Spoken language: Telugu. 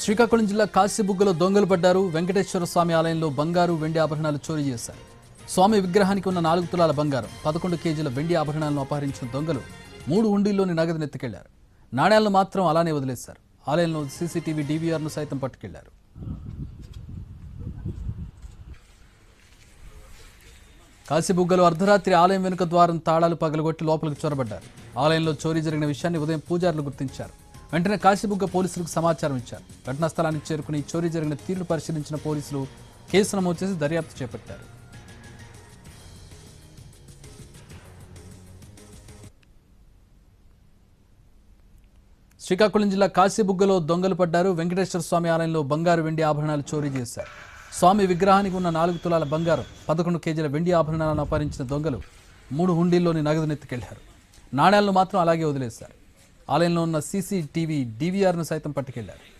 శ్రీకాకుళం జిల్లా కాశీబుగ్గలో దొంగలు పడ్డారు. వెంకటేశ్వర స్వామి ఆలయంలో బంగారు వెండి ఆభరణాలు చోరీ చేశారు. స్వామి విగ్రహానికి ఉన్న నాలుగు తులాల బంగారం పదకొండు కేజీల వెండి ఆభరణాలను అపహరించిన దొంగలు మూడు ఉండిల్లోని నగదును ఎత్తుకెళ్ళారు నాణ్యాలను మాత్రం అలానే వదిలేశారు. ఆలయంలో సీసీటీవీ డీవీఆర్ను సైతం పట్టుకెళ్ళారు. కాశీబుగ్గలో అర్ధరాత్రి ఆలయం వెనుక ద్వారం తాళాలు పగలగొట్టి లోపలికి చొరబడ్డారు. ఆలయంలో చోరీ జరిగిన విషయాన్ని ఉదయం పూజారులు గుర్తించారు. వెంటనే కాశీబుగ్గ పోలీసులకు సమాచారం ఇచ్చారు. ఘటనా స్థలానికి చేరుకుని చోరీ జరిగిన తీరును పరిశీలించిన పోలీసులు కేసు నమోదు చేసి దర్యాప్తు చేపట్టారు. శ్రీకాకుళం జిల్లా కాశీబుగ్గలో దొంగలు పడ్డారు. వెంకటేశ్వర స్వామి ఆలయంలో బంగారు వెండి ఆభరణాలు చోరీ చేశారు. స్వామి విగ్రహానికి ఉన్న నాలుగు తులాల బంగారం పదకొండు కేజీల వెండి ఆభరణాలను అపహరించిన దొంగలు మూడు హుండీల్లోని నగదు నెత్తికెళ్ళారు. నాణ్యాలను మాత్రం అలాగే వదిలేశారు. ఆలయంలో ఉన్న సీసీటీవీ డీవీఆర్ను సైతం పట్టుకెళ్ళారు.